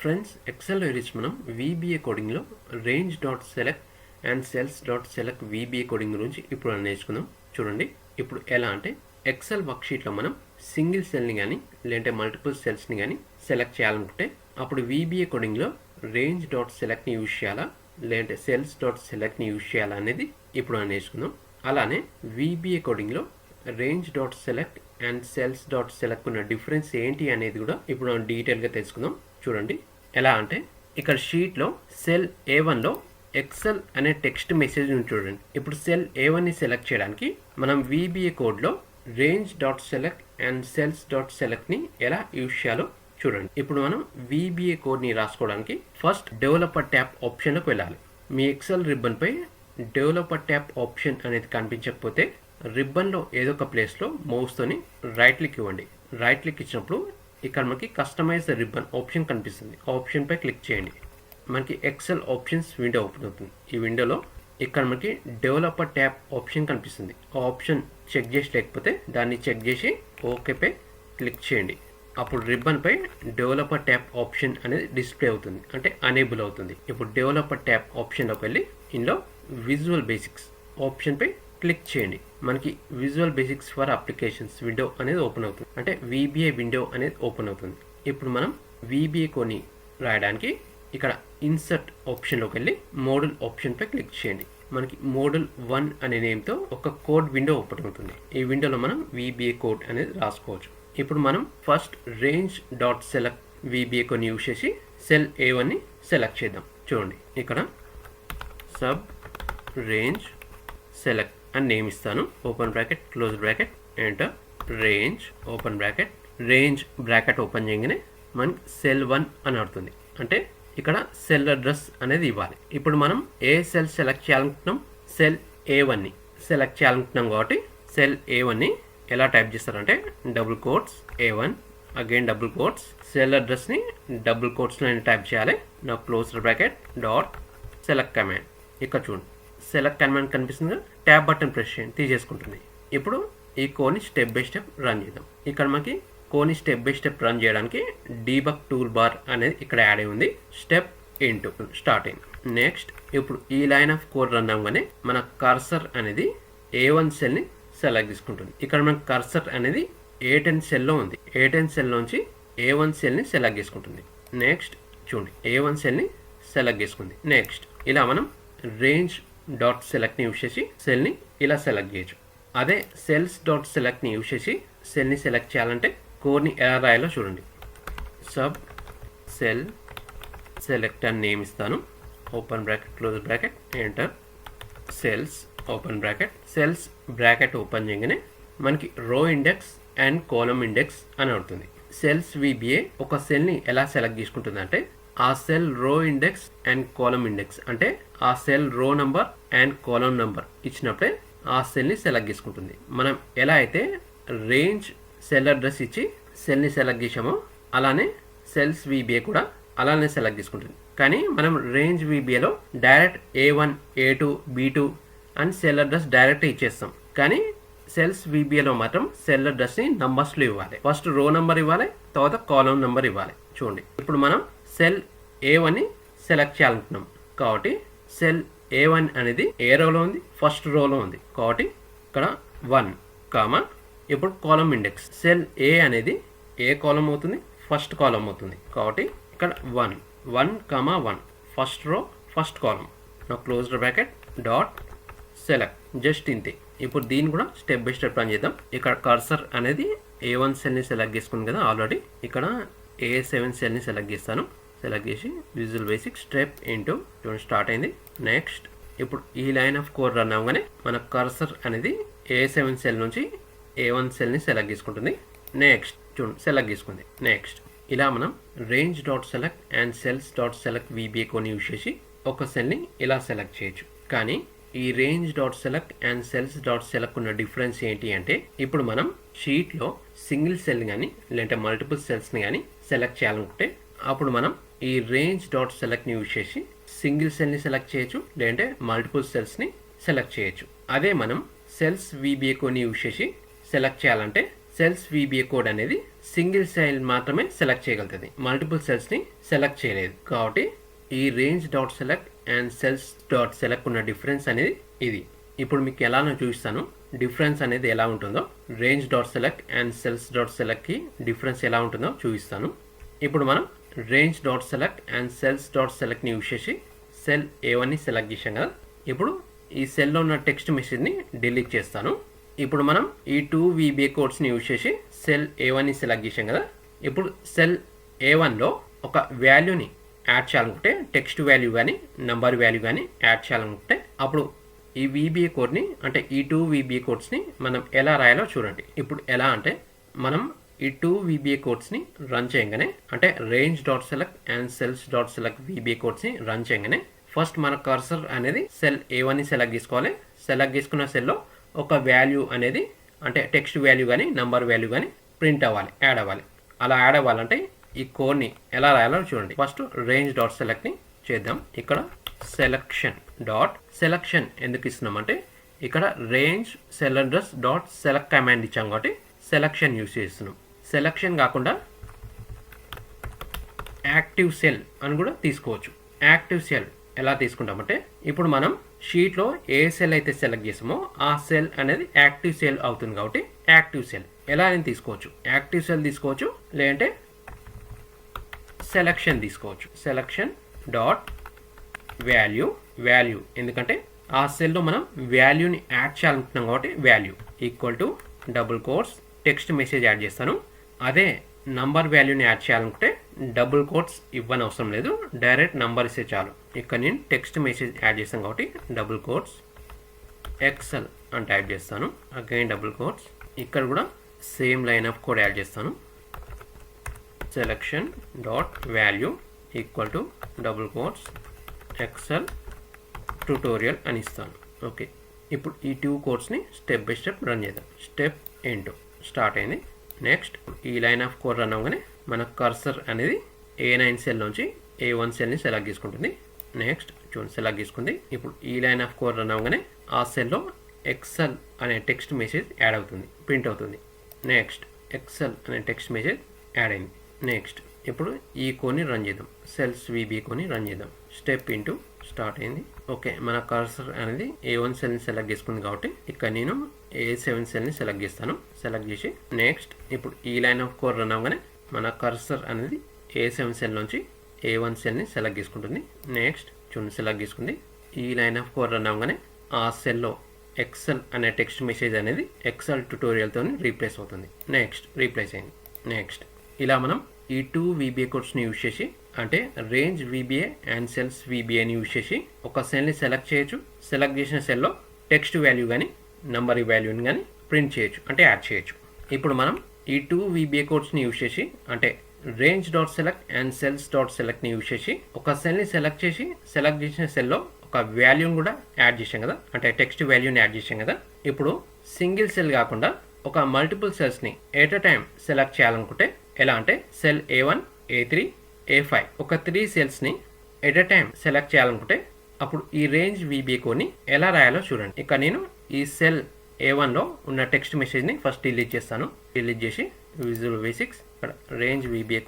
Friends XL reach మనం VBA కోడింగ్లో range dot select and cells dot select VBA coding గురించి ఇప్పుడు నేర్చుకుందాం. చూడండి ఇప్పుడు ఎలా అంటే ఎక్సెల్ వర్క్షీట్లో మనం సింగిల్ సెల్ని కానీ లేదంటే మల్టిపుల్ సెల్స్ని కానీ సెలెక్ట్ చేయాలనుకుంటే అప్పుడు వీబీఏ కోడింగ్లో రేంజ్ డాట్ సెలెక్ట్ని యూజ్ చేయాలా లేదంటే సెల్స్ డాట్ సెలెక్ట్ని యూజ్ చేయాలా అనేది ఇప్పుడు మనం నేర్చుకుందాం. అలానే VBA కోడింగ్లో range dot select and cells dot select ఉన్న డిఫరెన్స్ ఏంటి అనేది కూడా ఇప్పుడు మనం డీటెయిల్గా తెలుసుకుందాం. చూడండి. ఎలా అంటే ఇక్కడ షీట్లో సెల్ ఏ వన్లో ఎక్సెల్ అనే టెక్స్ట్ మెసేజ్ ఉంది చూడండి. ఇప్పుడు సెల్ ఏ వన్ని సెలెక్ట్ చేయడానికి మనం వీబీఏ కోడ్లో range dot select and cells dot సెలెక్ట్ని ఎలా యూజ్ చేయాలో చూడండి. ఇప్పుడు మనం వీబీఏ కోడ్ని రాసుకోవడానికి ఫస్ట్ డెవలపర్ ట్యాప్ ఆప్షన్లోకి వెళ్ళాలి. మీ ఎక్సెల్ రిబ్బన్పై డెవలపర్ ట్యాప్ ఆప్షన్ అనేది కనిపించకపోతే రిబ్బన్లో ఏదో ఒక ప్లేస్లో మౌస్తోని రైట్ క్లిక్ ఇవ్వండి. రైట్ క్లిక్ ఇచ్చినప్పుడు ఇక్కడ మనకి కస్టమైజ్ ద రిబ్బన్ ఆప్షన్ కనిపిస్తుంది ఆప్షన్పై క్లిక్ చేయండి. మనకి ఎక్సెల్ ఆప్షన్స్ విండో ఓపెన్ అవుతుంది. ఈ విండోలో ఇక్కడ మనకి డెవలపర్ ట్యాప్ ఆప్షన్ కనిపిస్తుంది. ఆ ఆప్షన్ చెక్ చేసి లేకపోతే దాన్ని చెక్ చేసి ఓకేపై క్లిక్ చేయండి. అప్పుడు రిబ్బన్పై డెవలపర్ ట్యాప్ ఆప్షన్ అనేది డిస్ప్లే అవుతుంది. అంటే అనేబుల్ అవుతుంది. ఇప్పుడు డెవలపర్ ట్యాప్ ఆప్షన్లోకి వెళ్ళి ఇందులో విజువల్ బేసిక్స్ ఆప్షన్పై క్లిక్ చేయండి. మనకి visual basics for applications window అనేది ఓపెన్ అవుతుంది. అంటే వీబీఏ విండో అనేది ఓపెన్ అవుతుంది. ఇప్పుడు మనం వీబీఏ కొని రాయడానికి ఇక్కడ ఇన్సర్ట్ ఆప్షన్లోకి వెళ్ళి మోడల్ ఆప్షన్పై క్లిక్ చేయండి. మనకి మోడల్ వన్ అనే నేమ్తో ఒక కోడ్ విండో ఓపెన్ అవుతుంది. ఈ విండోలో మనం వీబీఏ కోడ్ అనేది రాసుకోవచ్చు. ఇప్పుడు మనం first range dot select VBA కొన్ని యూజ్ చేసి సెల్ ఏ వన్ని సెలెక్ట్ చేద్దాం. చూడండి. ఇక్కడ సబ్ రేంజ్ సెలెక్ట్ అని నేమ్ ఇస్తాను open bracket close bracket enter range open bracket range bracket open చేయగానే మనకి సెల్ వన్ అని అడుగుతుంది. అంటే ఇక్కడ సెల్ అడ్రస్ అనేది ఇవ్వాలి. ఇప్పుడు మనం ఏ సెల్ సెలెక్ట్ చేయాలనుకుంటున్నాం? సెల్ ఏ వన్ని సెలెక్ట్ చేయాలనుకుంటున్నాం కాబట్టి సెల్ ఏ వన్ని ఎలా టైప్ చేస్తారంటే double quotes A one again double quotes cell అడ్రస్ని double కోట్స్లో టైప్ చేయాలి. నా closer bracket dot select command ఇక్కడ చూడండి. సెలెక్ట్ కమాండ్ కనిపిస్తుంది. ట్యాబ్ బటన్ ప్రెస్ చేయండి. తీసేసుకుంటుంది. ఇప్పుడు ఈ కోని స్టెప్ బై స్టెప్ రన్ చేద్దాం. ఇక్కడ మనకి కోని స్టెప్ బై స్టెప్ రన్ చేయడానికి డీబక్ టూల్ బార్ అనేది ఇక్కడ యాడ్ అయి ఉంది. స్టెప్ ఇంటూ స్టార్ట్ అయింది నెక్స్ట్ ఇప్పుడు ఈ లైన్ ఆఫ్ కోడ్ రన్ అవ్వగానే మన కర్సర్ అనేది ఏ వన్ సెల్ని సెలెక్ట్ తీసుకుంటుంది. ఇక్కడ మన కర్సర్ అనేది ఏ టెన్ సెల్లో ఉంది. ఏ టెన్ సెల్ నుంచి ఏ వన్ సెల్ని సెలెక్ట్ చేసుకుంటుంది. నెక్స్ట్ చూడండి. ఏ వన్ సెల్ని సెలెక్ట్ చేసుకుంది. నెక్స్ట్ ఇలా మనం రేంజ్ డాట్ సెలెక్ట్ని యూజ్ చేసి సెల్ని ఇలా సెలెక్ట్ చేయొచ్చు. అదే సెల్స్ డాట్ సెలెక్ట్ని యూజ్ చేసి సెల్ని సెలెక్ట్ చేయాలంటే కోడ్ని ఎలా రాయాలో చూడండి. సబ్ సెల్ సెలెక్ట్ అని నేమ్ ఇస్తాను. Open bracket close bracket enter cells open bracket cells bracket open చేయగానే మనకి రో ఇండెక్స్ అండ్ కాలమ్ ఇండెక్స్ అని అవుతుంది. సెల్స్ విబిఏ ఒక సెల్ని ఎలా సెలెక్ట్ చేసుకుంటుందంటే ఆ సెల్ రో ఇండెక్స్ అండ్ కాలమ్ ఇండెక్స్. అంటే ఆ సెల్ రో నంబర్ అండ్ కాలమ్ నంబర్ ఇచ్చినప్పుడే ఆ సెల్ని సెలెక్ట్ చేసుకుంటుంది. మనం ఎలా అయితే రేంజ్ సెల్ అడ్రస్ ఇచ్చి సెల్ని సెలెక్ట్ చేసామో అలానే సెల్స్ వీబీఏ కూడా అలానే సెలెక్ట్ చేసుకుంటుంది. కానీ మనం range వీబీఏలో direct A one A two B two and cell address direct ఇచ్చేస్తాం. కానీ సెల్స్ వీబీఏలో మాత్రం సెల్ అడ్రస్ని నంబర్స్లో ఇవ్వాలి. ఫస్ట్ రో నెంబర్ ఇవ్వాలి తర్వాత కాలం నెంబర్ ఇవ్వాలి. చూడండి. ఇప్పుడు మనం సెల్ ఏ వన్ని సెలెక్ట్ చేయాలనుకుంటున్నాం. కాబట్టి సెల్ ఏ వన్ అనేది ఏ రోలో ఉంది? ఫస్ట్ రోలో ఉంది. కాబట్టి ఇక్కడ వన్ కామా ఇప్పుడు కాలం ఇండెక్స్ సెల్ ఏ అనేది ఏ కాలం అవుతుంది? ఫస్ట్ కాలం అవుతుంది. కాబట్టి ఇక్కడ one one comma one first row first column నా closed bracket dot select just ఇంతే ఇప్పుడు దీన్ని కూడా స్టెప్ బై స్టెప్ ప్లాన్ చేద్దాం. ఇక్కడ కర్సర్ అనేది ఏ వన్ సెల్ని సెలెక్ట్ చేసుకుంది కదా ఆల్రెడీ ఇక్కడ ఏ సెవెన్ సెల్ని సెలెక్ట్ చేస్తాను. సెలెక్ట్ చేసి విజువల్ బేసిక్ స్టెప్ ఇంటూ చూడండి స్టార్ట్ అయింది. నెక్స్ట్ ఇప్పుడు ఈ లైన్ ఆఫ్ కోడ్ రన్ అవ్వగానే మన కర్సర్ అనేది ఏ సెవెన్ సెల్ నుంచి ఏ వన్ సెల్ని సెలెక్ట్ చేసుకుంటుంది. నెక్స్ట్ చూడండి సెలెక్ట్ చేసుకుంది. నెక్స్ట్ ఇలా మనం range dot select and cells dot select VBA కొని యూజ్ చేసి ఒక సెల్ని ఇలా సెలెక్ట్ చేయొచ్చు. కానీ ఈ range dot select and cells dot select ఉన్న డిఫరెన్స్ ఏంటి అంటే ఇప్పుడు మనం షీట్లో సింగిల్ సెల్ కానీ లేదంటే మల్టిపుల్ సెల్స్ని కానీ సెలెక్ట్ చేయాలనుకుంటే అప్పుడు మనం ఈ రేంజ్ డాట్ సెలెక్ట్ని యూజ్ చేసి సింగిల్ సెల్ని సెలెక్ట్ చేయొచ్చు లేదంటే మల్టిపుల్ సెల్స్ని సెలెక్ట్ చేయొచ్చు. అదే మనం సెల్స్ వీబీఏ కోడ్ని యూజ్ చేసి సెలెక్ట్ చేయాలంటే సెల్స్ వీబీఏ కోడ్ అనేది సింగిల్ సెల్ మాత్రమే సెలెక్ట్ చేయగలుగుతుంది. మల్టిపుల్ సెల్స్ని సెలెక్ట్ చేయలేదు. కాబట్టి ఈ range dot select and cells dot select ఉన్న డిఫరెన్స్ అనేది ఇది. ఇప్పుడు మీకు ఎలానో చూపిస్తాను? డిఫరెన్స్ అనేది ఎలా ఉంటుందో. Range dot select and cells dot సెలెక్ట్కి difference ఎలా ఉంటుందో చూపిస్తాను. ఇప్పుడు మనం range dot select and cells dot సెలెక్ట్ని use చేసి సెల్ ఏవన్నీ సెలెక్ట్ చేసాం కదా. ఇప్పుడు ఈ సెల్లో ఉన్న టెక్స్ట్ మెసేజ్ని డిలీట్ చేస్తాను. ఇప్పుడు మనం ఈ టూ వీబీఏ కోడ్స్ని యూజ్ చేసి సెల్ ఏ వన్ని సెలెక్ట్ చేసాం కదా. ఇప్పుడు సెల్ ఏ వన్లో ఒక వాల్యూని యాడ్ చేయాలనుకుంటే టెక్స్ట్ వాల్యూ కానీ నంబర్ వాల్యూ కానీ యాడ్ చేయాలనుకుంటే అప్పుడు ఈ వీబీఏ కోడ్ని అంటే ఈ టూ వీబీఏ కోడ్స్ని మనం ఎలా రాయాలో చూడండి. ఇప్పుడు ఎలా అంటే మనం ఈ టూ వీబీఏ కోడ్స్ని రన్ చేయగానే అంటే range dot select and cells dot select VBA కోడ్స్ని run చేయగానే ఫస్ట్ మన కర్సర్ అనేది సెల్ ఏ వన్ని సెలెక్ట్ చేసుకోవాలి. సెలెక్ట్ చేసుకున్న సెల్లో ఒక వాల్యూ అనేది అంటే టెక్స్ట్ వాల్యూ కానీ నంబర్ వాల్యూ కానీ ప్రింట్ అవ్వాలి యాడ్ అవ్వాలి. అలా యాడ్ అవ్వాలంటే ఈ కోడ్ని ఎలా రాయాలో చూడండి. ఫస్ట్ రేంజ్ డాట్ సెలెక్ట్ని చేద్దాం. ఇక్కడ సెలక్షన్ డాట్ సెలక్షన్ ఎందుకు ఇస్తున్నామంటే ఇక్కడ range cell address dot select command ఇచ్చాం కాబట్టి సెలక్షన్ యూస్ చేస్తున్నాం. సెలక్షన్ కాకుండా యాక్టివ్ సెల్ అని కూడా తీసుకోవచ్చు. యాక్టివ్ సెల్ ఎలా తీసుకుంటామంటే ఇప్పుడు మనం షీట్లో ఏ సెల్ అయితే సెలెక్ట్ చేసామో ఆ సెల్ అనేది యాక్టివ్ సెల్ అవుతుంది కాబట్టి యాక్టివ్ సెల్ ఎలా అని తీసుకోవచ్చు. యాక్టివ్ సెల్ తీసుకోవచ్చు లేదంటే సెలక్షన్ తీసుకోవచ్చు. సెలక్షన్ డాట్ వాల్యూ వాల్యూ ఎందుకంటే ఆ సెల్లో మనం వాల్యూని యాడ్ చేయాలనుకుంటున్నాం కాబట్టి value equal to double quotes text message add చేస్తాను. అదే నంబర్ వాల్యూని యాడ్ చేయాలనుకుంటే డబుల్ కోట్స్ ఇవ్వని అవసరం లేదు. డైరెక్ట్ నంబర్ ఇస్తే చాలు. ఇక్కడ నేను టెక్స్ట్ మెసేజ్ యాడ్ చేస్తాను కాబట్టి డబుల్ కోట్స్ ఎక్సెల్ అని టైప్ చేస్తాను. Again double quotes. ఇక్కడ కూడా same line of code add చేస్తాను. Selection dot value equal to double quotes Excel tutorial అని ఇస్తాను. ఓకే. ఇప్పుడు ఈ టూ కోడ్స్ని స్టెప్ బై స్టెప్ రన్ చేద్దాం. స్టెప్ ఏంటో స్టార్ట్ అయింది. నెక్స్ట్ ఈ లైన్ ఆఫ్ కోడ్ రన్ అవ్వగానే మన కర్సర్ అనేది ఏ నైన్ సెల్ నుంచి ఏ వన్ సెల్ని సెలెక్ట్ చేసుకుంటుంది. నెక్స్ట్ చూడండి సెలెక్ట్ చేసుకుంది. ఇప్పుడు ఈ లైన్ ఆఫ్ కోడ్ రన్ అవ్వగానే ఆ సెల్లో ఎక్సెల్ అనే టెక్స్ట్ మెసేజ్ యాడ్ అవుతుంది ప్రింట్ అవుతుంది. నెక్స్ట్ ఎక్సెల్ అనే టెక్స్ట్ మెసేజ్ యాడ్ అయింది. నెక్స్ట్ ఇప్పుడు ఈ కోని రన్ చేద్దాం. సెల్స్ విబి కోని రన్ చేద్దాం. స్టెప్ ఇంటూ స్టార్ట్ అయింది. ఓకే మన కర్సర్ అనేది ఏ వన్ సెల్ని సెలెక్ట్ చేసుకుంది కాబట్టి ఇక్కడ నేను ఏ సెవెన్ సెల్ని సెలెక్ట్ చేస్తాను. సెలెక్ట్ చేసి నెక్స్ట్ ఇప్పుడు ఈ లైన్ ఆఫ్ కోర్ రన్ అవగానే మన కర్సర్ అనేది ఏ సెవెన్ సెల్ నుంచి ఏ వన్ సెల్ని సెలెక్ట్ చేసుకుంటుంది. నెక్స్ట్ చూడండి సెలెక్ట్ చేసుకుంది. ఈ లైన్ ఆఫ్ కోర్ రన్ అవగానే ఆ సెల్లో ఎక్సెల్ అనే టెక్స్ట్ మెసేజ్ అనేది ఎక్సెల్ ట్యుటోరియల్తో రీప్లేస్ అవుతుంది. నెక్స్ట్ రీప్లేస్ అయింది. నెక్స్ట్ ఇలా మనం ఈ టూ వీబీఏ కోడ్స్ని యూజ్ చేసి అంటే రేంజ్ వీబీఏ అండ్ సెల్స్ వీబీఏని యూజ్ చేసి ఒక సెల్ని సెలెక్ట్ చేయొచ్చు. సెలెక్ట్ చేసిన సెల్లో టెక్స్ట్ వాల్యూ కానీ నంబర్ వాల్యూని కానీ ప్రింట్ చేయొచ్చు అంటే యాడ్ చేయొచ్చు. ఇప్పుడు మనం ఈ టూ వీబీఏ కోడ్స్ని యూజ్ చేసి అంటే range dot select and cells dot సెలెక్ట్ని use చేసి ఒక సెల్ని సెలెక్ట్ చేసి సెలెక్ట్ చేసిన సెల్లో ఒక వాల్యూని కూడా యాడ్ చేసాం కదా. అంటే టెక్స్ట్ వాల్యూని యాడ్ చేసాం కదా. ఇప్పుడు సింగిల్ సెల్ కాకుండా ఒక మల్టిపుల్ సెల్స్ని ఎట్ అ టైం సెలెక్ట్ చేయాలనుకుంటే ఎలా అంటే cell A one A three A five ఒక త్రీ సెల్స్ని ఎట్ అ టైం సెలెక్ట్ చేయాలనుకుంటే అప్పుడు ఈ రేంజ్ వీబీఏ ఎలా రాయాలో చూడండి. ఇక నేను ఈ సెల్ ఏ వన్లో ఉన్న టెక్స్ట్ మెసేజ్ని ఫస్ట్ డిలీట్ చేస్తాను. డిలీట్ చేసి విజువల్ బేసిక్స్ ఇక్కడ రేంజ్ వీబీఏ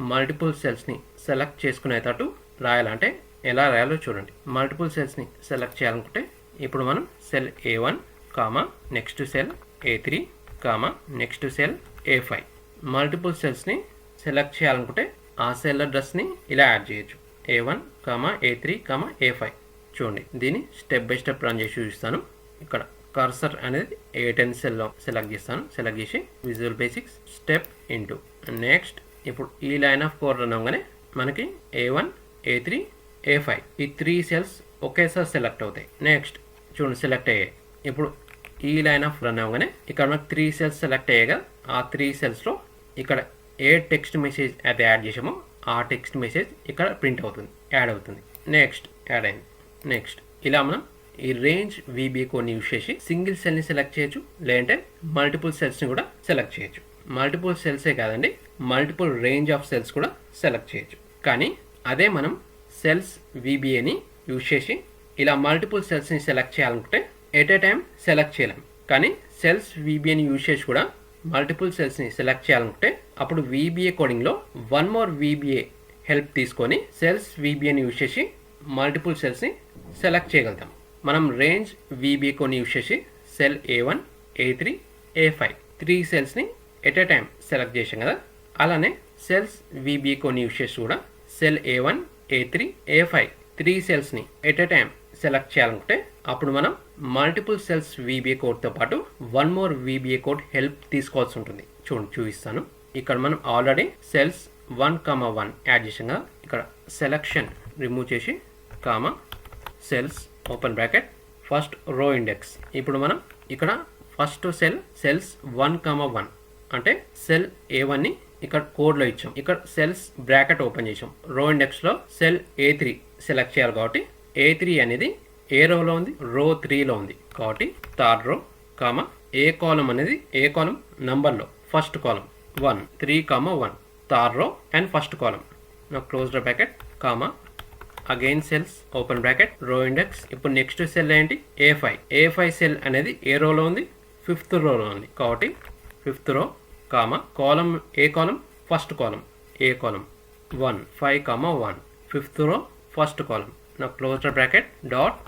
మల్టిపుల్ సెల్స్ని సెలెక్ట్ చేసుకునేటట్టు రాయాలంటే ఎలా రాయాలో చూడండి. మల్టిపుల్ సెల్స్ని సెలెక్ట్ చేయాలనుకుంటే ఇప్పుడు మనం cell A one comma next cell A three comma next cell A five multiple సెల్స్ని select చేయాలనుకుంటే ఆ సెల్ అడ్రస్ని ఇలా యాడ్ చేయొచ్చు. A one comma A three comma A five చూడండి దీన్ని స్టెప్ బై స్టెప్ రన్ చేసి చూపిస్తాను. ఇక్కడ కర్సర్ అనేది ఏ టెన్ సెల్లో సెలెక్ట్ చేస్తాను. సెలెక్ట్ చేసి visual basics step into. Next ఇప్పుడు ఈ లైన్ ఆఫ్ కోడ్ రన్ అవ్వగానే మనకి A one A three A five ఈ త్రీ సెల్స్ ఒకేసారి సెలెక్ట్ అవుతాయి. నెక్స్ట్ చూడండి సెలెక్ట్ అయ్యాయి. ఇప్పుడు ఈ లైన్ ఆఫ్ రన్ అవ్వగానే ఇక్కడ మనకు త్రీ సెల్స్ సెలెక్ట్ అయ్యాయి కదా. ఆ త్రీ సెల్స్లో ఇక్కడ ఏ టెక్స్ట్ మెసేజ్ అయితే యాడ్ చేసామో ఆ టెక్స్ట్ మెసేజ్ ఇక్కడ ప్రింట్ అవుతుంది యాడ్ అవుతుంది. నెక్స్ట్ యాడ్ అయింది నెక్స్ట్ ఇలా మనం ఈ రేంజ్ వీబీ కోడ్ని యూస్ చేసి సింగిల్ సెల్ని సెలెక్ట్ చేయొచ్చు లేదంటే మల్టిపుల్ సెల్స్ని కూడా సెలెక్ట్ చేయొచ్చు. మల్టిపుల్ సెల్సే కాదండి మల్టిపుల్ రేంజ్ ఆఫ్ సెల్స్ కూడా సెలెక్ట్ చేయొచ్చు. కానీ అదే మనం సెల్స్ వీబీఏని యూజ్ చేసి ఇలా మల్టిపుల్ సెల్స్ని సెలెక్ట్ చేయాలనుకుంటే ఎట్ ఏ టైం సెలెక్ట్ చేయలేం. కానీ సెల్స్ వీబీఏని యూజ్ చేసి కూడా మల్టిపుల్ సెల్స్ని సెలెక్ట్ చేయాలనుకుంటే అప్పుడు వీబీఏ కోడింగ్లో వన్ మోర్ వీబీఏ హెల్ప్ తీసుకొని సెల్స్ వీబీఏని యూజ్ చేసి మల్టిపుల్ సెల్స్ని సెలెక్ట్ చేయగలుగుతాం. మనం రేంజ్ వీబీఏ కోడ్ని యూజ్ చేసి cell A one A three A five three సెల్స్ని at a time select చేసాం కదా? అలానే సెల్స్ వీబీఏ కోడ్ని యూజ్ చేసి కూడా cell A one A three A five three సెల్స్ని at a time select చేయాలనుకుంటే అప్పుడు మనం మల్టిపుల్ సెల్స్ వీబీఏ కోడ్తో పాటు one more VBA code help తీసుకోవాల్సి ఉంటుంది. చూడండి చూపిస్తాను. ఇక్కడ మనం already cells one comma one add చేసాం కదా ఇక్కడ సెలెక్షన్ రిమూవ్ చేసి comma cells open bracket first row index ఇప్పుడు మనం ఇక్కడ first cell cells one comma one అంటే సెల్ ఏ వన్ని ఇక్కడ కోడ్లో ఇచ్చాం. ఇక్కడ సెల్స్ బ్రాకెట్ ఓపెన్ చేసాం. రో ఇండెక్స్లో సెల్ ఏ త్రీ సెలెక్ట్ చేయాలి కాబట్టి ఏ త్రీ అనేది ఏ రోలో ఉంది రో త్రీలో ఉంది. కాబట్టి థర్డ్ రో కామ ఏ కాలం అనేది ఏ కాలం నంబర్లో first column one three comma one third row and first column నా close the bracket comma again cells open bracket row index ఇప్పుడు నెక్స్ట్ సెల్ ఏంటి? A five A five cell అనేది A రోలో ఉంది fifth రోలో ఉంది. కాబట్టి fifth row comma column A column first column A column one five comma one fifth row first column నా close bracket dot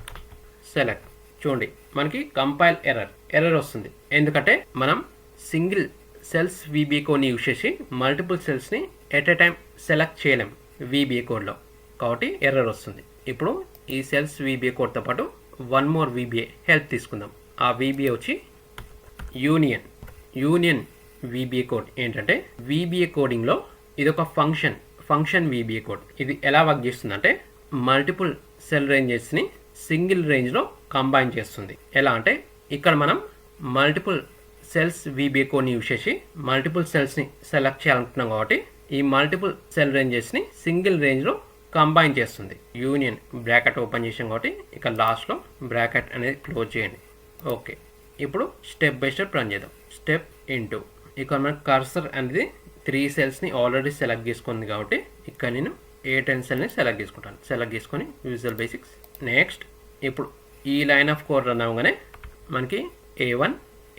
select చూడండి మనకి కంపైల్ ఎర్రర్ ఎర్రర్ వస్తుంది. ఎందుకంటే మనం సింగిల్ సెల్స్ వీబీ కోడ్ని యూజ్ చేసి మల్టిపుల్ సెల్స్ని ఎట్ ఎ టైం సెలెక్ట్ చేయలేం వీబీఏ కోడ్లో కాబట్టి ఎర్రర్ వస్తుంది. ఇప్పుడు ఈ సెల్స్ వీబీఏ కోడ్తో పాటు వన్ మోర్ వీబీఏ హెల్ప్ తీసుకుందాం. ఆ వీబీఏ వచ్చి యూనియన్ యూనియన్ వీబీఏ కోడ్ ఏంటంటే వీబీఏ కోడింగ్లో ఇది ఒక ఫంక్షన్ ఫంక్షన్ వీబీఏ కోడ్ ఇది ఎలా వర్క్ చేస్తుందంటే మల్టిపుల్ సెల్ రేంజెస్ని సింగిల్ రేంజ్లో కంబైన్ చేస్తుంది. ఎలా అంటే ఇక్కడ మనం మల్టిపుల్ సెల్స్ వీబీఏ కోడ్ని యూజ్ చేసి మల్టిపుల్ సెల్స్ని సెలెక్ట్ చేయాలనుకుంటున్నాం కాబట్టి ఈ మల్టిపుల్ సెల్ రేంజెస్ని సింగిల్ రేంజ్లో కంబైన్ చేస్తుంది. యూనియన్ బ్రాకెట్ ఓపెన్ చేసాం కాబట్టి ఇక్కడ లాస్ట్లో బ్రాకెట్ అనేది క్లోజ్ చేయండి. ఓకే. ఇప్పుడు స్టెప్ బై స్టెప్ రన్ చేద్దాం. Step into. ఇక్కడ మనకు కర్సర్ అనేది త్రీ సెల్స్ని ఆల్రెడీ సెలెక్ట్ చేసుకుంది కాబట్టి ఇక్కడ నేను ఏ టెన్ సెల్ని సెలెక్ట్ చేసుకుంటాను. సెలెక్ట్ చేసుకొని విజువల్ బేసిక్స్ నెక్స్ట్ ఇప్పుడు ఈ లైన్ ఆఫ్ కోడ్ రన్ అవగానే మనకి A one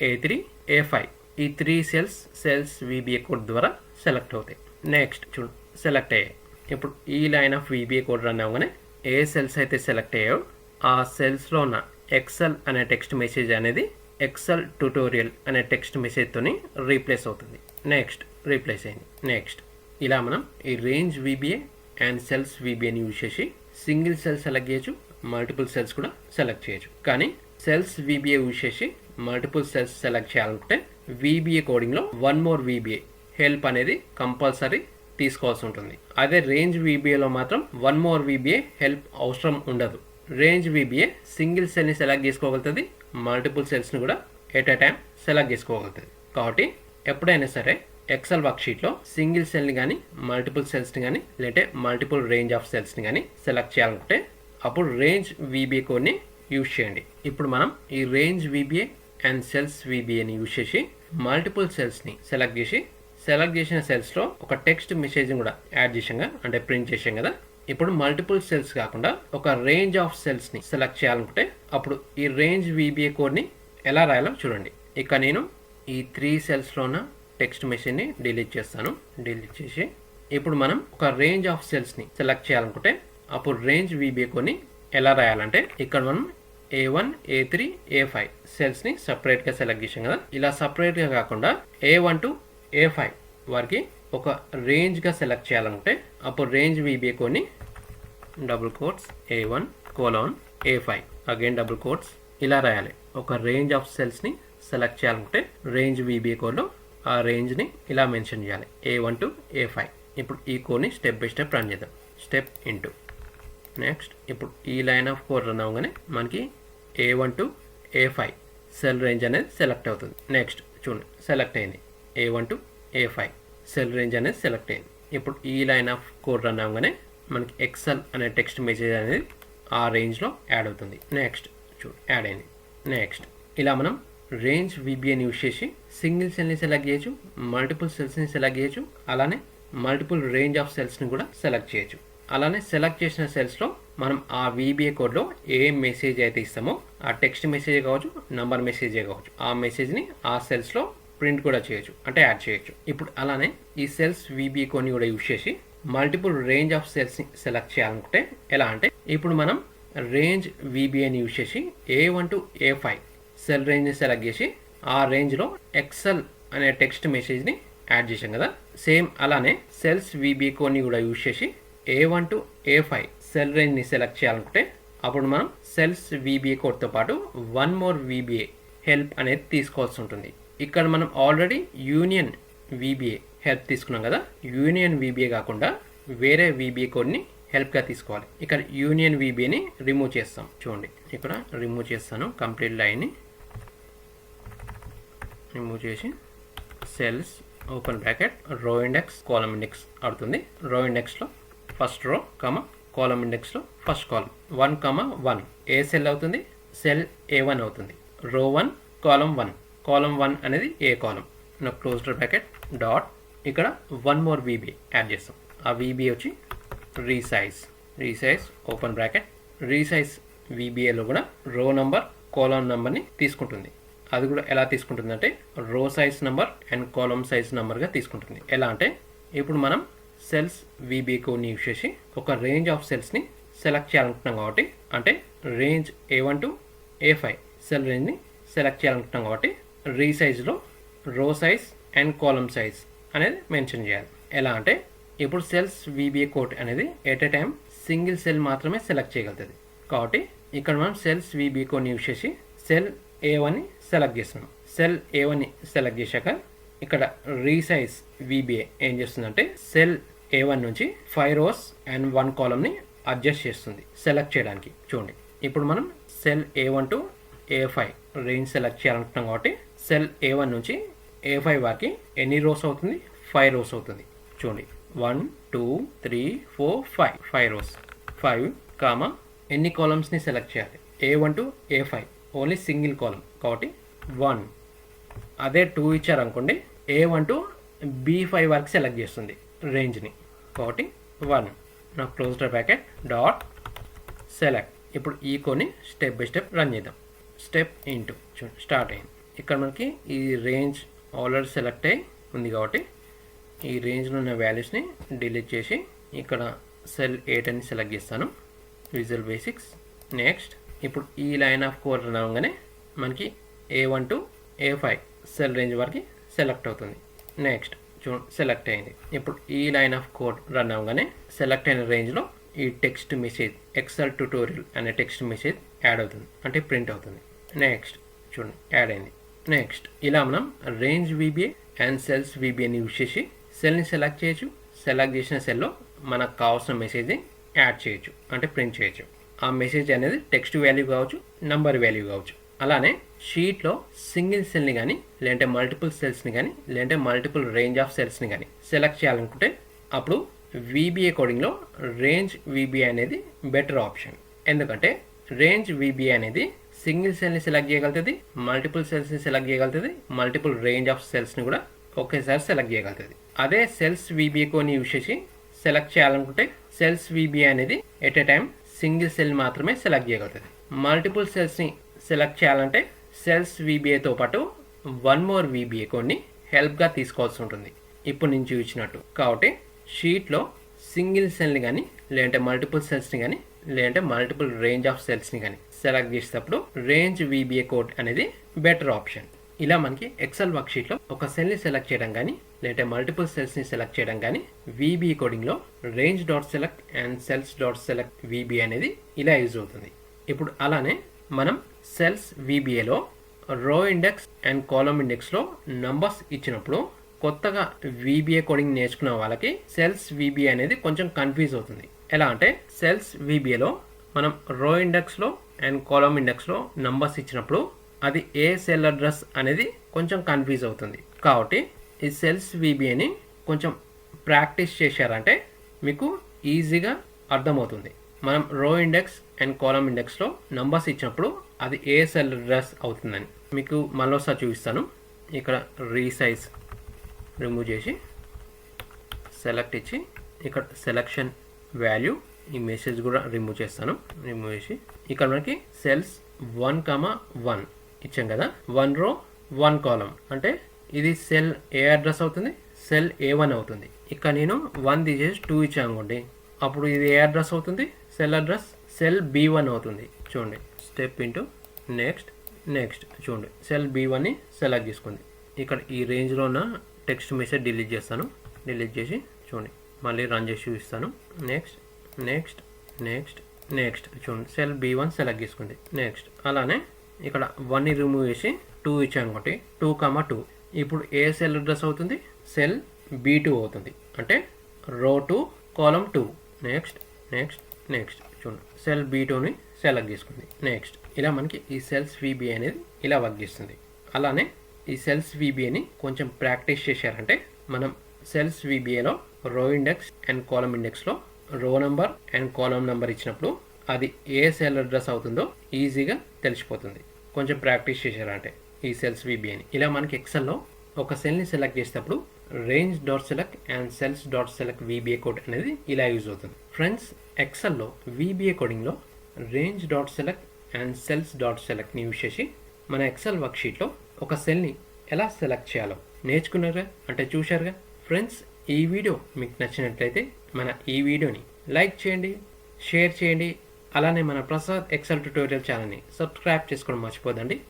A three A five ఈ three cells cells VBA code ద్వారా సెలెక్ట్ అవుతాయి. నెక్స్ట్ చూడు సెలెక్ట్ అయ్యాయి. ఇప్పుడు ఈ line of VBA code run అవగానే ఏ సెల్స్ అయితే సెలెక్ట్ అయ్యాయో ఆ సెల్స్లో ఉన్న ఎక్సెల్ అనే టెక్స్ట్ మెసేజ్ అనేది ఎక్సెల్ ట్యూటోరియల్ అనే టెక్స్ట్ మెసేజ్తోని రీప్లేస్ అవుతుంది. నెక్స్ట్ రీప్లేస్ అయింది. నెక్స్ట్ ఇలా మనం ఈ రేంజ్ వీబీఏ అండ్ సెల్స్ వీబీఏని యూజ్ చేసి సింగిల్ సెల్ సెలెక్ట్ చేయొచ్చు మల్టిపుల్ సెల్స్ కూడా సెలెక్ట్ చేయొచ్చు. కానీ సెల్స్ వీబీఏ యూజ్ చేసి మల్టిపుల్ సెల్స్ సెలెక్ట్ చేయాలనుకుంటే వీబీఏ కోడింగ్లో వన్ మోర్ వీబీఏ హెల్ప్ అనేది కంపల్సరీ తీసుకోవాల్సి ఉంటుంది. అదే రేంజ్ వీబీఏలో మాత్రం వన్ మోర్ వీబీఏ హెల్ప్ అవసరం ఉండదు. రేంజ్ వీబీఏ సింగిల్ సెల్ని సెలెక్ట్ చేసుకోగలుగుతుంది మల్టిపుల్ సెల్స్ని కూడా ఎట్ ఎ టైం సెలెక్ట్ చేసుకోగలుగుతుంది. కాబట్టి ఎప్పుడైనా సరే ఎక్సెల్ వర్క్షీట్లో సింగిల్ సెల్ని కానీ మల్టిపుల్ సెల్స్ని కానీ లేదంటే మల్టిపుల్ రేంజ్ ఆఫ్ సెల్స్ని కానీ సెలెక్ట్ చేయాలనుకుంటే అప్పుడు రేంజ్ వీబీఏ కోడ్ని యూజ్ చేయండి. ఇప్పుడు మనం ఈ రేంజ్ వీబీఏ అండ్ సెల్స్ వీబీఏని యూజ్ చేసి మల్టిపుల్ సెల్స్ని సెలెక్ట్ చేసి సెలెక్ట్ చేసిన సెల్స్లో ఒక టెక్స్ట్ మెసేజ్ని కూడా యాడ్ చేసాం కదా అంటే ప్రింట్ చేసాం కదా. ఇప్పుడు మల్టిపుల్ సెల్స్ కాకుండా ఒక రేంజ్ ఆఫ్ సెల్స్ని సెలెక్ట్ చేయాలనుకుంటే అప్పుడు ఈ రేంజ్ వీబీఏ కోడ్ని ఎలా రాయాలో చూడండి. ఇక నేను ఈ త్రీ సెల్స్లో ఉన్న టెక్స్ట్ మెషిన్ని డిలీట్ చేస్తాను. డిలీట్ చేసి ఇప్పుడు మనం ఒక రేంజ్ ఆఫ్ సెల్స్ని సెలెక్ట్ చేయాలనుకుంటే అప్పుడు రేంజ్ వీబీఏ ఎలా రాయాలంటే ఇక్కడ మనం A one A three A five సెల్స్ని సపరేట్గా సెలెక్ట్ చేసాం కదా. ఇలా సపరేట్గా కాకుండా A one to A five వారికి ఒక రేంజ్గా సెలెక్ట్ చేయాలనుకుంటే అప్పుడు range VBA double quotes A one colon A five again double quotes ఇలా రాయాలి. ఒక రేంజ్ ఆఫ్ సెల్స్ని సెలెక్ట్ చేయాలనుకుంటే రేంజ్ వీబీఏ ఆ రేంజ్ని ఇలా మెన్షన్ చేయాలి. A one to A five ఇప్పుడు ఈ కోడ్ని స్టెప్ బై స్టెప్ రన్ చేద్దాం. Step into. నెక్స్ట్ ఇప్పుడు ఈ లైన్ ఆఫ్ కోడ్ రన్ అవ్వగానే మనకి A one to A five cell range అనేది సెలెక్ట్ అవుతుంది. నెక్స్ట్ చూడండి సెలెక్ట్ అయింది. A one to A five cell range అనేది సెలెక్ట్ అయింది. ఇప్పుడు ఈ లైన్ ఆఫ్ కోడ్ రన్ అవ్వగానే మనకి ఎక్సెల్ అనే టెక్స్ట్ మెసేజ్ అనేది ఆ రేంజ్లో యాడ్ అవుతుంది. నెక్స్ట్ చూడు యాడ్ అయింది. నెక్స్ట్ ఇలా మనం రేంజ్ విబిఎన్ యూస్ చేసి సింగిల్ సెల్ని సెలెక్ట్ చేయొచ్చు మల్టిపుల్ సెల్స్ని సెలెక్ట్ చేయొచ్చు అలానే మల్టిపుల్ రేంజ్ ఆఫ్ సెల్స్ని కూడా సెలెక్ట్ చేయొచ్చు. అలానే సెలెక్ట్ చేసిన సెల్స్లో మనం ఆ వీబీఏ కోడ్లో ఏ మెసేజ్ అయితే ఇస్తామో ఆ టెక్స్ట్ మెసేజ్ కావచ్చు నంబర్ మెసేజ్ కావచ్చు ఆ మెసేజ్ని ఆ సెల్స్లో ప్రింట్ కూడా చేయొచ్చు అంటే యాడ్ చేయొచ్చు. ఇప్పుడు అలానే ఈ సెల్స్ వీబీఏ కోడ్ని కూడా యూజ్ చేసి మల్టిపుల్ రేంజ్ ఆఫ్ సెల్స్ని సెలెక్ట్ చేయాలనుకుంటే ఎలా అంటే ఇప్పుడు మనం రేంజ్ వీబీఏని యూజ్ చేసి A one to A five cell రేంజ్ని select చేసి ఆ రేంజ్లో ఎక్సెల్ అనే టెక్స్ట్ మెసేజ్ని యాడ్ చేసాం కదా. సేమ్ అలానే సెల్స్ విబి కూడా యూజ్ చేసి A one to A five cell రేంజ్ని select చేయాలనుకుంటే అప్పుడు మనం సెల్స్ విబిఏ కోడ్తో పాటు వన్ మోర్ విబిఏ హెల్ప్ అనేది తీసుకోవాల్సి ఉంటుంది. ఇక్కడ మనం ఆల్రెడీ యూనియన్ విబిఏ హెల్ప్ తీసుకున్నాం కదా. యూనియన్ విబిఏ కాకుండా వేరే విబిఏ కోడ్ని హెల్ప్గా తీసుకోవాలి. ఇక్కడ యూనియన్ విబిఏని రిమూవ్ చేస్తాం. చూడండి ఇక్కడ రిమూవ్ చేస్తాను. కంప్లీట్ లైన్ని రిమూవ్ చేసి cells open bracket row index column index అవుతుంది రో ఇండెక్స్లో first row comma column ఇండెక్స్లో first column one comma one ఏ సెల్ అవుతుంది? సెల్ ఏ వన్ అవుతుంది. Row one column one column one అనేది ఏ కాలం నా closed bracket dot ఇక్కడ one more VB add చేస్తాం. ఆ VB వచ్చి resize resize open bracket resize వీబీఏలో కూడా row number కాలం నంబర్ని తీసుకుంటుంది. అది కూడా ఎలా తీసుకుంటుందంటే row size number and column size నెంబర్గా తీసుకుంటుంది. ఎలా అంటే ఇప్పుడు మనం సెల్స్ వీబీ కోడ్ని యూజ్ చేసి ఒక రేంజ్ ఆఫ్ సెల్స్ని సెలెక్ట్ చేయాలనుకుంటున్నాం కాబట్టి అంటే range A one to A five cell రేంజ్ని select చేయాలనుకుంటున్నాం కాబట్టి రీసైజ్లో row size and column size అనేది మెన్షన్ చేయాలి. ఎలా అంటే ఇప్పుడు సెల్స్ వీబీఏ కోడ్ అనేది at a time single cell మాత్రమే సెలెక్ట్ చేయగలుగుతుంది. కాబట్టి ఇక్కడ మనం సెల్స్ వీబీ కోడ్ని యూజ్ చేసి సెల్ ఏ వన్ని సెలెక్ట్ చేస్తున్నాం. సెల్ ఏ సెలెక్ట్ చేశాక ఇక్కడ రీసైజ్ వీబీఏ ఏం చేస్తుందంటే సెల్ ఏ వన్ నుంచి ఫైవ్ రోస్ అండ్ వన్ కాలమ్ని అడ్జస్ట్ చేస్తుంది. సెలెక్ట్ చేయడానికి. చూడండి. ఇప్పుడు మనం cell A one to A five range select చేయాలనుకుంటున్నాం కాబట్టి సెల్ ఏ వన్ నుంచి ఏ ఫైవ్ వరకు ఎన్ని రోస్ అవుతుంది? ఫైవ్ రోస్ అవుతుంది. చూడండి. One two three four five five rows five comma ఎన్ని కాలమ్స్ని సెలెక్ట్ చేయాలి? A one to A five only single column కాబట్టి వన్. అదే టూ ఇచ్చారనుకోండి A one to B five వరకు సెలెక్ట్ చేస్తుంది రేంజ్ని కాబట్టి వన్. నా క్లోజ్డ్ ప్యాకెట్ డాట్ సెలెక్ట్ ఇప్పుడు ఈ కొని స్టెప్ బై స్టెప్ రన్ చేద్దాం. స్టెప్ ఇంటూ చూడండి స్టార్ట్ అయింది. ఇక్కడ మనకి ఈ రేంజ్ ఆల్రెడీ సెలెక్ట్ అయ్యి ఉంది కాబట్టి ఈ రేంజ్లో ఉన్న వాల్యూస్ని డిలీట్ చేసి ఇక్కడ సెల్ ఎయిట్ అని సెలెక్ట్ చేస్తాను. విజువల్ బేసిక్స్ నెక్స్ట్ ఇప్పుడు ఈ లైన్ ఆఫ్ కోడ్ రన్ అవ్వగానే మనకి A one to A five cell range వరకు సెలెక్ట్ అవుతుంది. నెక్స్ట్ చూ సెలెక్ట్ అయింది. ఇప్పుడు ఈ లైన్ ఆఫ్ కోడ్ రన్ అవగానే సెలెక్ట్ అయిన రేంజ్లో ఈ టెక్స్ట్ మెసేజ్ ఎక్సెల్ ట్యూటోరియల్ అనే టెక్స్ట్ మెసేజ్ యాడ్ అవుతుంది. అంటే ప్రింట్ అవుతుంది. నెక్స్ట్ చూడండి యాడ్ అయింది. నెక్స్ట్ ఇలా మనం రేంజ్ వీబీఏ అండ్ సెల్స్ వీబీఏని యూజ్ చేసి సెల్ని సెలెక్ట్ చేయొచ్చు. సెలెక్ట్ చేసిన సెల్లో మనకు కావాల్సిన మెసేజ్ని యాడ్ చేయొచ్చు. అంటే ప్రింట్ చేయొచ్చు. ఆ మెసేజ్ అనేది టెక్స్ట్ వాల్యూ కావచ్చు నంబర్ వాల్యూ కావచ్చు. అలానే షీట్లో సింగిల్ సెల్ని కానీ లేదంటే మల్టిపుల్ సెల్స్ని కానీ లేదంటే మల్టిపుల్ రేంజ్ ఆఫ్ సెల్స్ని కానీ సెలెక్ట్ చేయాలనుకుంటే అప్పుడు వీబీఏ కోడింగ్లో రేంజ్ వీబీఏ అనేది బెటర్ ఆప్షన్ ఎందుకంటే రేంజ్ వీబీఏ అనేది సింగిల్ సెల్ని సెలెక్ట్ చేయగలుగుతుంది మల్టిపుల్ సెల్స్ని సెలెక్ట్ చేయగలుగుతుంది మల్టిపుల్ రేంజ్ ఆఫ్ సెల్స్ని కూడా ఒకేసారి సెలెక్ట్ చేయగలుగుతుంది. అదే సెల్స్ వీబీఏ కోని యూజ్ చేసి సెలెక్ట్ చేయాలనుకుంటే సెల్స్ వీబీఏ అనేది at a time single cell మాత్రమే సెలెక్ట్ చేయగలుగుతుంది. మల్టిపుల్ సెల్స్ని సెలెక్ట్ చేయాలంటే సెల్స్ వీబీఏతో పాటు వన్ మోర్ వీబీఏ కొన్ని హెల్ప్గా తీసుకోవాల్సి ఉంటుంది. ఇప్పుడు నేను చూపించినట్టు కాబట్టి షీట్లో సింగిల్ సెల్ని కానీ లేదంటే మల్టిపుల్ సెల్స్ని కానీ లేదంటే మల్టిపుల్ రేంజ్ ఆఫ్ సెల్స్ని కానీ సెలెక్ట్ చేసేటప్పుడు రేంజ్ వీబీఏ కోడ్ అనేది బెటర్ ఆప్షన్. ఇలా మనకి ఎక్సెల్ వర్క్షీట్లో ఒక సెల్ని సెలెక్ట్ చేయడం కానీ లేదా మల్టిపుల్ సెల్స్ని సెలెక్ట్ చేయడం కానీ VBA కోడింగ్లో range dot select and cells dot select VB అనేది ఇలా యూజ్ అవుతుంది. ఇప్పుడు అలానే మనం సెల్స్ వీబీఏలో రో ఇండెక్స్ అండ్ కాలమ్ ఇండెక్స్లో నంబర్స్ ఇచ్చినప్పుడు కొత్తగా వీబీఏ కోడింగ్ నేర్చుకున్న వాళ్ళకి సెల్స్ వీబీఏ అనేది కొంచెం కన్ఫ్యూజ్ అవుతుంది. ఎలా అంటే సెల్స్ వీబీఏలో మనం రో ఇండెక్స్లో అండ్ కాలమ్ ఇండెక్స్లో నంబర్స్ ఇచ్చినప్పుడు అది ఏ సెల్ అడ్రస్ అనేది కొంచెం కన్ఫ్యూజ్ అవుతుంది. కాబట్టి ఈ సెల్స్ విబిఏని కొంచెం ప్రాక్టీస్ చేశారంటే మీకు ఈజీగా అర్థమవుతుంది. మనం రో ఇండెక్స్ అండ్ కాలమ్ ఇండెక్స్లో నంబర్స్ ఇచ్చినప్పుడు అది ఏ సెల్ అడ్రస్ అవుతుందని మీకు మళ్ళీసారి చూపిస్తాను. ఇక్కడ రీసైజ్ రిమూవ్ చేసి సెలెక్ట్ ఇచ్చి ఇక్కడ సెలెక్షన్ వాల్యూ ఈ మెసేజ్ కూడా రిమూవ్ చేస్తాను. రిమూవ్ చేసి ఇక్కడ మనకి సెల్స్ వన్ కమా వన్ ఇచ్చాం కదా. వన్ రో వన్ కాలం అంటే ఇది సెల్ ఏ అడ్రస్ అవుతుంది? సెల్ ఏ వన్ అవుతుంది. ఇక్కడ నేను వన్ తీసేసి టూ ఇచ్చాను అనుకోండి. అప్పుడు ఇది ఏ అడ్రస్ అవుతుంది? Cell address cell B one అవుతుంది. చూడండి. Step into next next. చూడండి. సెల్ బి వన్ని సెలెక్ట్ చేసుకుంది. ఇక్కడ ఈ రేంజ్లో ఉన్న టెక్స్ట్ మెసేజ్ డిలీట్ చేస్తాను. డిలీట్ చేసి చూడండి. మళ్ళీ రన్ చేసి చూపిస్తాను. Next next next next. చూడండి. సెల్ బి వన్ సెలెక్ట్ చేసుకుంది. నెక్స్ట్. అలానే ఇక్కడ వన్ని రిమూవ్ చేసి టూ ఇచ్చాను అనుకోండి టూ కామా టూ ఇప్పుడు ఏ సెల్ అడ్రస్ అవుతుంది? సెల్ బి టూ అవుతుంది. అంటే row two column two next next next చూడండి. సెల్ బి టూని సెలెక్ట్ చేసుకుంది. నెక్స్ట్ ఇలా మనకి ఈ సెల్స్ విబి అనేది ఇలా వర్క్ చేస్తుంది. అలానే ఈ సెల్స్ విబిఏని కొంచెం ప్రాక్టీస్ చేశారంటే మనం సెల్స్ విబిఏలో రో ఇండెక్స్ అండ్ కాలం ఇండెక్స్లో రో నెంబర్ అండ్ కాలం నెంబర్ ఇచ్చినప్పుడు అది ఏ సెల్ అడ్రస్ అవుతుందో ఈజీగా తెలిసిపోతుంది. కొంచెం ప్రాక్టీస్ చేశారంటే ఈ సెల్స్ విబిఏని ఇలా మనకి ఎక్సెల్లో ఒక సెల్ని సెలెక్ట్ చేసేటప్పుడు range dot select and cells dot select VBA code అనేది ఇలా యూజ్ అవుతుంది. ఫ్రెండ్స్ ఎక్సెల్లో VBA కోడింగ్లో range dot select and cells dot సెలెక్ట్ని use చేసి మన ఎక్సెల్ వర్క్షీట్లో ఒక సెల్ని ఎలా సెలెక్ట్ చేయాలో నేర్చుకున్నారుగా? అంటే చూశారుగా? ఫ్రెండ్స్ ఈ వీడియో మీకు నచ్చినట్లయితే మన ఈ వీడియోని లైక్ చేయండి షేర్ చేయండి అలానే మన ప్రసాద్ ఎక్సెల్ ట్యూటోరియల్ ఛానల్ని సబ్స్క్రైబ్ చేసుకోవడం మర్చిపోదండి.